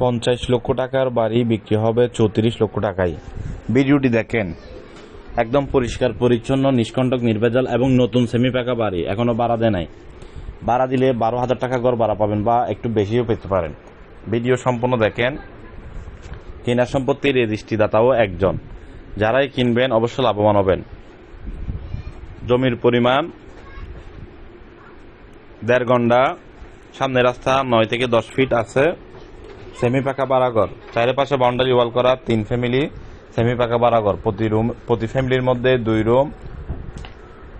পঞ্চাশ লক্ষ টাকার বাড়ি বিক্রি হবে চৌত্রিশ লক্ষ টাকায়। ভিডিওটি দেখেন। একদম পরিষ্কার, পরিচ্ছন্ন, নিষ্কণ্টক, নির্ভেজাল এবং নতুন সেমি পাকা বাড়ি এখনও ভাড়া দেয় নাই। ভাড়া দিলে বারো হাজার টাকা গড় ভাড়া পাবেন বা একটু বেশিও পেতে পারেন। ভিডিও সম্পূর্ণ দেখেন। কেনার সম্পত্তির রেজিস্ট্রিদাতাও একজন। যারাই কিনবেন অবশ্য লাভবান হবেন। জমির পরিমাণ দেড় ঘণ্টা, সামনে রাস্তা নয় থেকে দশ ফিট আছে। সেমি পাকা বারাঘর চারি পাশে বাউন্ডারি ওয়াল করা, তিন ফ্যামিলি সেমি পাকা বারাঘর প্রতি রুম প্রতি ফ্যামিলির মধ্যে দুই রুম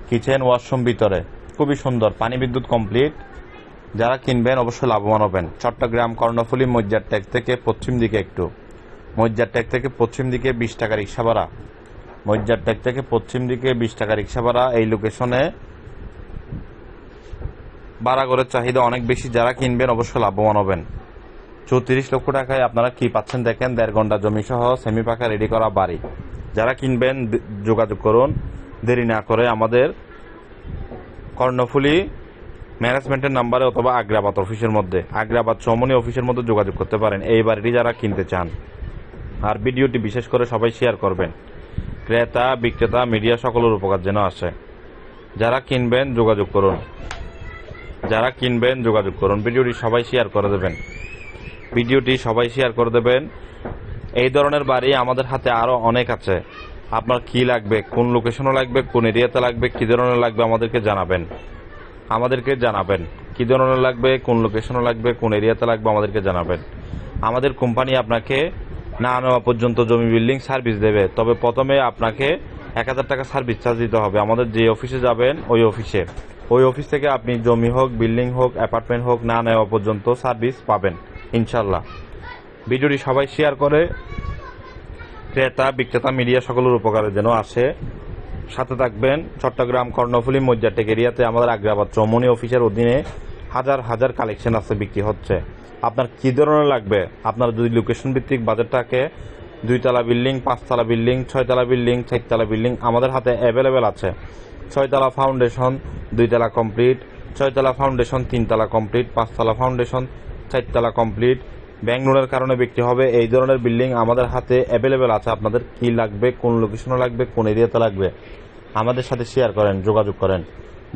কিচেন ওয়াশরুম ভিতরে। খুবই সুন্দর, পানি বিদ্যুৎ কমপ্লিট যারা কিনবেন অবশ্যই লাভবান হবেন। চট্টগ্রাম কর্ণফুলী মজ্জার ট্যাগ থেকে পশ্চিম দিকে একটু। মজ্জার ট্যাগ থেকে পশ্চিম দিকে বিশ টাকা রিক্সা ভাড়া। মজ্জার ট্যাগ থেকে পশ্চিম দিকে বিশ টাকা রিক্সা ভাড়া। এই লোকেশনে বারাগরের চাহিদা অনেক বেশি। যারা কিনবেন অবশ্যই লাভবান হবেন। চৌত্রিশ লক্ষ টাকায় আপনারা কি পাচ্ছেন দেখেন, দেড় ঘণ্টা জমি সহ সেমি পাকা রেডি করা বাড়ি। যারা কিনবেন যোগাযোগ করুন। দেরি না করে আমাদের কর্ণফুলি ম্যানেজমেন্টের নাম্বারে অথবা আগ্রাবাদ অফিসের মধ্যে, আগ্রাবাদ চৌমনি অফিসের মধ্যে যোগাযোগ করতে পারেন। এই বাড়িটি যারা কিনতে চান, আর ভিডিওটি বিশেষ করে সবাই শেয়ার করবেন। ক্রেতা, বিক্রেতা মিডিয়া সকলের উপকার যেন আসে। যারা কিনবেন, যোগাযোগ করুন। যারা কিনবেন, যোগাযোগ করুন। ভিডিওটি সবাই শেয়ার করে দেবেন। ভিডিওটি সবাই শেয়ার করে দেবেন। এই ধরনের বাড়ি আমাদের হাতে আরও অনেক আছে। আপনার কি লাগবে, কোন লোকেশনে লাগবে, কোন এরিয়াতে লাগবে, কি ধরনের লাগবে আমাদেরকে জানাবেন। আমাদেরকে জানাবেন। কি ধরনের লাগবে, কোন লোকেশনে লাগবে, কোন এরিয়াতে লাগবে আমাদেরকে জানাবেন। আমাদের কোম্পানি আপনাকে না নেওয়া পর্যন্ত জমি বিল্ডিং সার্ভিস দেবে। তবে প্রথমে আপনাকে এক হাজার টাকা সার্ভিস চার্জ দিতে হবে। আমাদের যে অফিসে যাবেন, ওই অফিসে ওই অফিস থেকে আপনি জমি হোক বিল্ডিং হোক অ্যাপার্টমেন্ট হোক, না নেওয়া পর্যন্ত সার্ভিস পাবেন। ইনশাল্লাহ ভিডিওটি সবাই শেয়ার করে। ক্রেতা, বিক্রেতা মিডিয়া সকলের উপকারের যেন আসে। সাথে থাকবেন চট্টগ্রাম, কর্ণফুলী মজ্জাটেক এরিয়াতে আমাদের আগ্রাবাদ চৌমনি অফিসের অধীনে হাজার হাজার কালেকশন আছে বিক্রি হচ্ছে। আপনার কি ধরনের লাগবে? আপনার যদি লোকেশন ভিত্তিক বাজেটটাকে দুইতলা বিল্ডিং, পাঁচতলা বিল্ডিং, ছয়তলা বিল্ডিং, চারতলা বিল্ডিং আমাদের হাতে অ্যাভেলেবেল আছে। ছয়তলা ফাউন্ডেশন দুইতলা কমপ্লিট ছয়তলা ফাউন্ডেশন তিনতলা কমপ্লিট পাঁচতলা ফাউন্ডেশন চারতলা কমপ্লিট ব্যাংক লোনের কারণে বিক্রি হবে। এই ধরনের বিল্ডিং আমাদের হাতে অ্যাভেলেবেল আছে। আপনাদের কি লাগবে, কোন লোকেশনে লাগবে, কোন এরিয়াতে লাগবে, আমাদের সাথে শেয়ার করেন, যোগাযোগ করেন।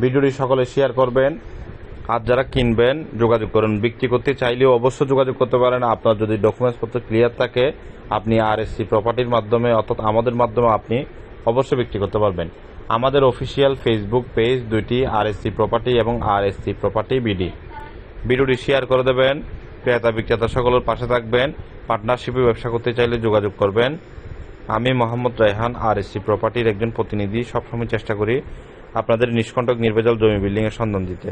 ভিডিওটি সকলে শেয়ার করবেন। আর যারা কিনবেন, যোগাযোগ করুন। বিক্রি করতে চাইলেও অবশ্যই যোগাযোগ করতে পারেন। আপনার যদি ডকুমেন্টস পত্র ক্লিয়ার থাকে, আপনি আর এস প্রপার্টির মাধ্যমে অর্থাৎ আমাদের মাধ্যমে আপনি অবশ্যই বিক্রি করতে পারবেন। আমাদের অফিসিয়াল ফেসবুক পেজ দুইটি আর এস সি প্রপার্টি এবং আর এস সি প্রপার্টি বিডি ভিডিওটি শেয়ার করে দেবেন। ক্রেতা বিক্রেতা সকলের পাশে থাকবেন। পার্টনারশিপে ব্যবসা করতে চাইলে যোগাযোগ করবেন। আমি মোহাম্মদ রায়হান, আর এসসি প্রপার্টির একজন প্রতিনিধি। সবসময় চেষ্টা করি আপনাদের নিষ্কণ্টক, নির্ভেজাল জমি বিল্ডিংয়ের সন্ধান দিতে।